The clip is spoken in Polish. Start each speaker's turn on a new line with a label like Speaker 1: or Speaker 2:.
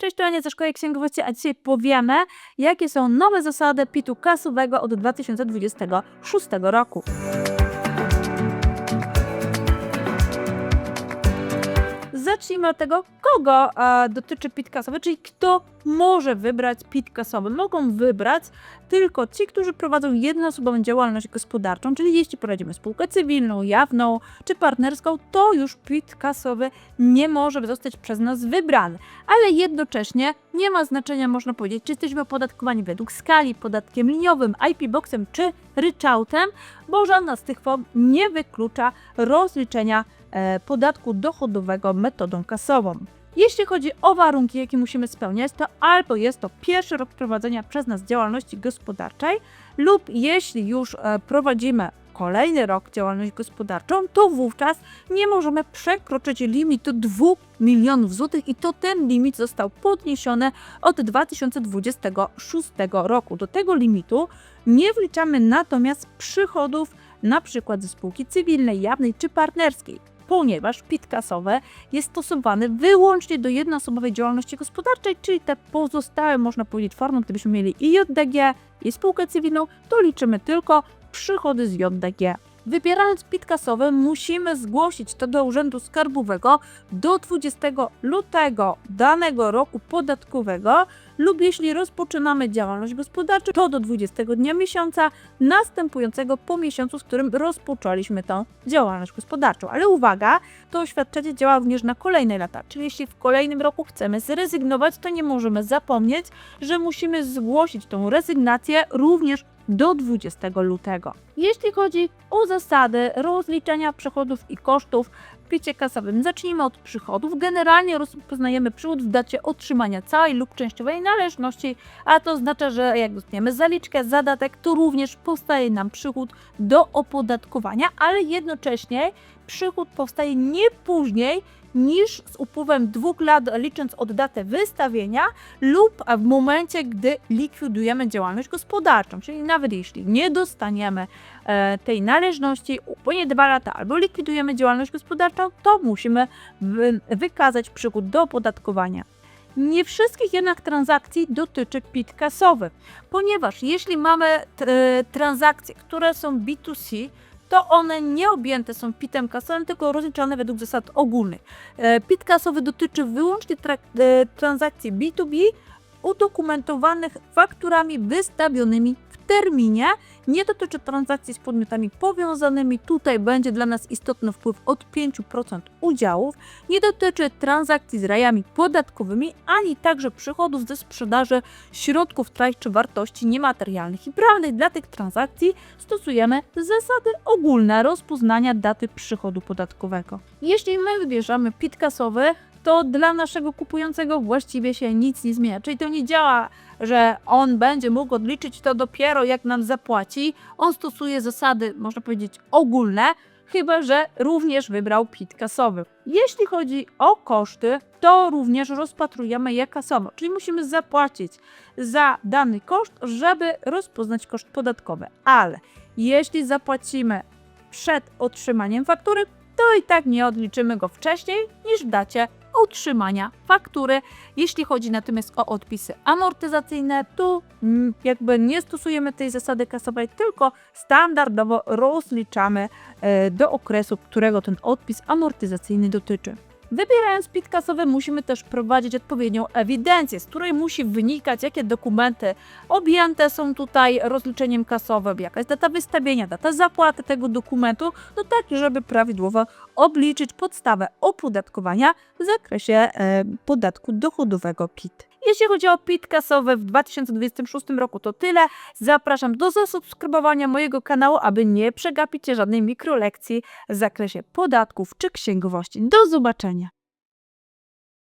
Speaker 1: Cześć, to Ania ze Szkoły Księgowości, a dzisiaj powiemy, jakie są nowe zasady PIT-u kasowego od 2026 roku. Zacznijmy od tego, kogo e, dotyczy PIT kasowy, czyli kto może wybrać PIT kasowy. Mogą wybrać tylko ci, którzy prowadzą jednoosobową działalność gospodarczą, czyli jeśli prowadzimy spółkę cywilną, jawną czy partnerską, to już PIT kasowy nie może zostać przez nas wybrany. Ale jednocześnie nie ma znaczenia, można powiedzieć, czy jesteśmy opodatkowani według skali, podatkiem liniowym, IP-boxem czy ryczałtem, bo żadna z tych form nie wyklucza rozliczenia e, podatku dochodowego metodą kasową. Jeśli chodzi o warunki, jakie musimy spełniać, to albo jest to pierwszy rok prowadzenia przez nas działalności gospodarczej, lub jeśli już e, prowadzimy kolejny rok działalność gospodarczą, to wówczas nie możemy przekroczyć limitu 2 milionów złotych i to ten limit został podniesiony od 2026 roku. Do tego limitu nie wliczamy natomiast przychodów na przykład ze spółki cywilnej, jawnej czy partnerskiej, ponieważ PIT kasowy jest stosowany wyłącznie do jednoosobowej działalności gospodarczej, czyli te pozostałe, można powiedzieć, formy, gdybyśmy mieli i JDG, i spółkę cywilną, to liczymy tylko przychody z JDG. Wybierając PIT kasowy, musimy zgłosić to do Urzędu Skarbowego do 20 lutego danego roku podatkowego lub jeśli rozpoczynamy działalność gospodarczą, to do 20 dnia miesiąca następującego po miesiącu, z którym rozpoczęliśmy tą działalność gospodarczą. Ale uwaga, to oświadczenie działa również na kolejne lata, czyli jeśli w kolejnym roku chcemy zrezygnować, to nie możemy zapomnieć, że musimy zgłosić tą rezygnację również do 20 lutego. Jeśli chodzi o zasady rozliczania przychodów i kosztów w picie kasowym, zacznijmy od przychodów. Generalnie rozpoznajemy przychód w dacie otrzymania całej lub częściowej należności, a to oznacza, że jak dostaniemy zaliczkę, zadatek, to również powstaje nam przychód do opodatkowania, ale jednocześnie przychód powstaje nie później niż z upływem dwóch lat, licząc od daty wystawienia lub w momencie, gdy likwidujemy działalność gospodarczą. Czyli nawet jeśli nie dostaniemy e, tej należności, upłynie dwa lata albo likwidujemy działalność gospodarczą, to musimy wy, wykazać przychód do opodatkowania. Nie wszystkich jednak transakcji dotyczy PIT kasowy, ponieważ jeśli mamy e, transakcje, które są B2C, to one nie objęte są PIT-em kasowym, tylko rozliczane według zasad ogólnych. E, PIT kasowy dotyczy wyłącznie e, transakcji B2B udokumentowanych fakturami wystawionymi w terminie. Nie dotyczy transakcji z podmiotami powiązanymi. Tutaj będzie dla nas istotny wpływ od 5% udziałów. Nie dotyczy transakcji z rajami podatkowymi, ani także przychodów ze sprzedaży środków trajczy wartości niematerialnych i prawnych. Dla tych transakcji stosujemy zasady ogólne rozpoznania daty przychodu podatkowego. Jeśli my wybierzemy PIT kasowy, to dla naszego kupującego właściwie się nic nie zmienia. Czyli to nie działa, że on będzie mógł odliczyć to dopiero jak nam zapłaci. On stosuje zasady, można powiedzieć, ogólne, chyba że również wybrał PIT kasowy. Jeśli chodzi o koszty, to również rozpatrujemy je kasowo, czyli musimy zapłacić za dany koszt, żeby rozpoznać koszt podatkowy. Ale jeśli zapłacimy przed otrzymaniem faktury, to i tak nie odliczymy go wcześniej niż dacie otrzymania faktury. Jeśli chodzi natomiast o odpisy amortyzacyjne, to mm, jakby nie stosujemy tej zasady kasowej, tylko standardowo rozliczamy e, do okresu, którego ten odpis amortyzacyjny dotyczy. Wybierając PIT kasowy musimy też prowadzić odpowiednią ewidencję, z której musi wynikać, jakie dokumenty objęte są tutaj rozliczeniem kasowym, jaka jest data wystawienia, data zapłaty tego dokumentu, no tak, żeby prawidłowo obliczyć podstawę opodatkowania w zakresie e, podatku dochodowego PIT. Jeśli chodzi o PIT w 2026 roku to tyle. Zapraszam do zasubskrybowania mojego kanału, aby nie przegapić żadnej mikrolekcji w zakresie podatków czy księgowości. Do zobaczenia!